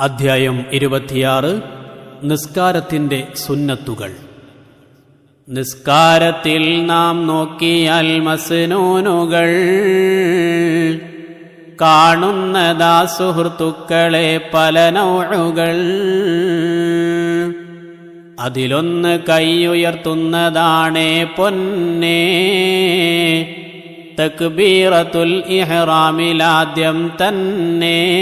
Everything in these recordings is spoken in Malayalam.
അധ്യായം ഇരുപത്തിയാറ്. നിസ്കാരത്തിന്റെ സുന്നത്തുകൾ. നിസ്കാരത്തിൽ നാം നോക്കിയാൽ മസ്നൂനുകൾ. കാണുന്നതാ സുഹൃത്തുക്കളെ പല നൗഴുകൾ. അതിലൊന്ന് കൈയുയർത്തുന്നതാണേ പൊന്നേ. തക്ബീറത്തുൽ ഇഹ്റാമിലാദ്യം തന്നെ.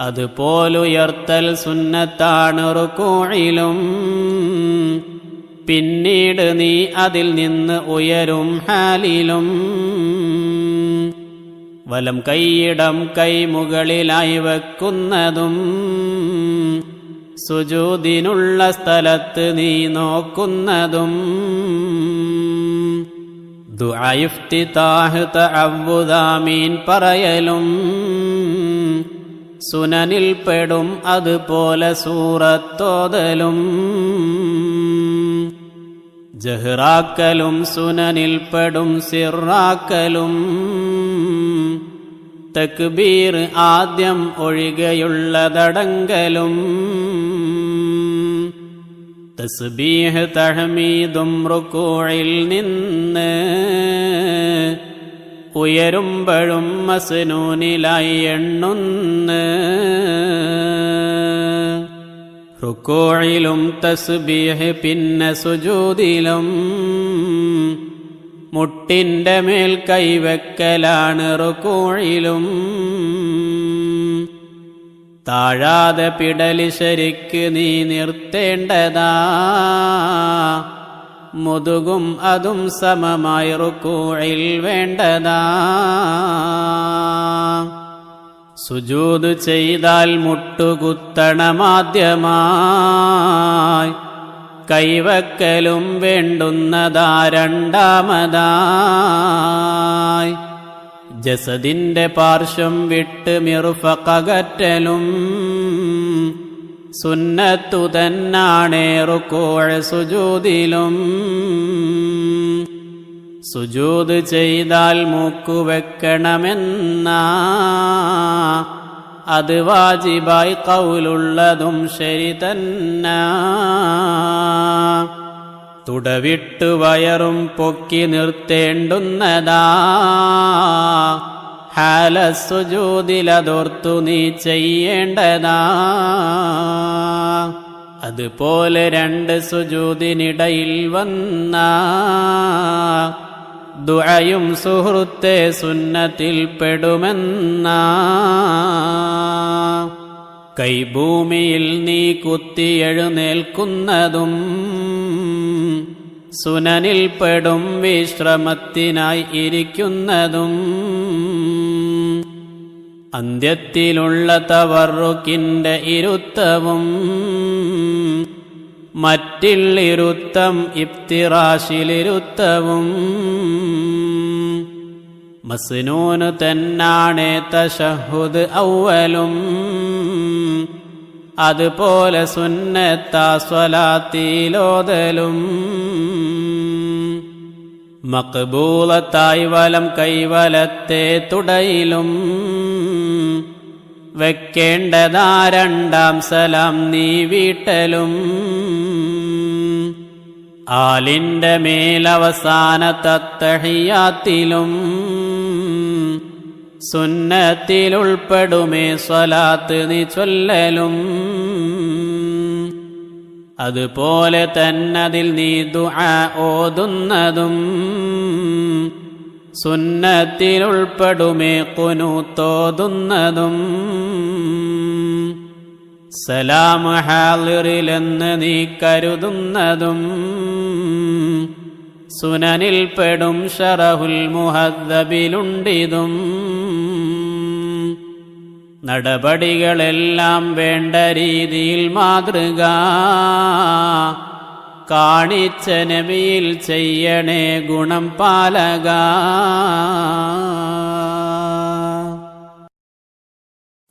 അതുപോലുയർത്തൽ സുന്നത്താണ് റുക്കൂഴിലും പിന്നീട് നീ അതിൽ നിന്ന് ഉയരും ഹാലിലും. വലം കൈയിടം കൈ മുകളിലായി വെക്കുന്നതും സുജൂതിനുള്ള സ്ഥലത്ത് നീ നോക്കുന്നതും. ദുആയിഫ്തിതാഹ് തഅവ്വുദാമീൻ പറയലും. സുനനിൽ പെടും അതുപോലെ സൂറത്തോതലും. ജഹ്റാക്കലും സുനനിൽപ്പെടും സിറാക്കലും. തക്ബീർ ആദ്യം ഒഴികെയുള്ളതടങ്കലും. തസ്ബീഹ് തഹമീദും റുക്കൂഴിൽ നിന്ന് ഉയരുമ്പഴും മസ്നൂനിലായി എണ്ണുന്ന്. റുക്കോഴിലും തസ്ബീഹ് പിന്നെ സുജൂതിലും. മുട്ടിന്റെ മേൽ കൈവെക്കലാണ് റുക്കോഴിലും താഴാതെ പിടലി ശരിക്ക് നീ നിർത്തേണ്ടതാ. മുതുകും അതും സമമായി റുക്കൂഴിൽ വേണ്ടതാ. സുജൂത് ചെയ്താൽ മുട്ടുകുത്തണമാദ്യമായി. കൈവക്കലും വേണ്ടുന്നതാ രണ്ടാമതായി. ജസദിന്റെ പാർശ്വം വിട്ട് മിറുഫകറ്റലും സുന്നത്തു തന്നാണേറുക്കോഴ സുജൂതിലും. സുജൂത് ചെയ്താൽ മൂക്കുവെക്കണമെന്ന അത് വാജിബായി കൗലുള്ളതും ശരി തന്ന. തുടവിട്ടു വയറും പൊക്കി നിർത്തേണ്ടുന്നതാ. ഹാലസുജൂതിലതോർത്തു നീ ചെയ്യേണ്ടതാ. അതുപോലെ രണ്ട് സുജൂതിനിടയിൽ വന്ന. ദുഴയും സുഹൃത്തെ സുന്നത്തിൽ പെടുമെന്ന. കൈഭൂമിയിൽ നീ കുത്തിയെഴുന്നേൽക്കുന്നതും സുനനിൽപ്പെടും വിശ്രമത്തിനായി ഇരിക്കുന്നതും. അന്ത്യത്തിലുള്ള തവറുക്കിന്റെ ഇരുത്തവും മറ്റില്ലിരുത്തം ഇപ്തിറാശിലിരുത്തവും. മസ്നൂന് തന്നാണേ തശഹുദ് ഔവലും. അതുപോലെ സുന്നത്താ സ്വലാത്തിലോതലും. മക്ബൂലത്തായി വലം കൈവലത്തെ തുടയിലും വെക്കേണ്ടതാ രണ്ടാം സലാം നീ വീട്ടലും ആലിന്റെ മേലവസാന തത്തഹിയാത്തിലും സുന്നത്തിലുൾപ്പെടുമേ സ്വലാത്ത് നീ ചൊല്ലലും. അതുപോലെ തന്നതിൽ നീ ദുആ ഓതുന്നതും സുന്നത്തിലുൾപ്പെടുമേ കുനൂത്തോതുന്നതും. സലാം ഹാലിറിലെന്ന് നീ കരുതുന്നതും സുനനിൽപ്പെടും ഷറഹുൽ മുഹദ്ദബിലുണ്ടിതും. നടപടികളെല്ലാം വേണ്ട രീതിയിൽ മാതൃക. കാണിച്ച നബിയിൽ ചെയ്യണേ ഗുണം പാലക.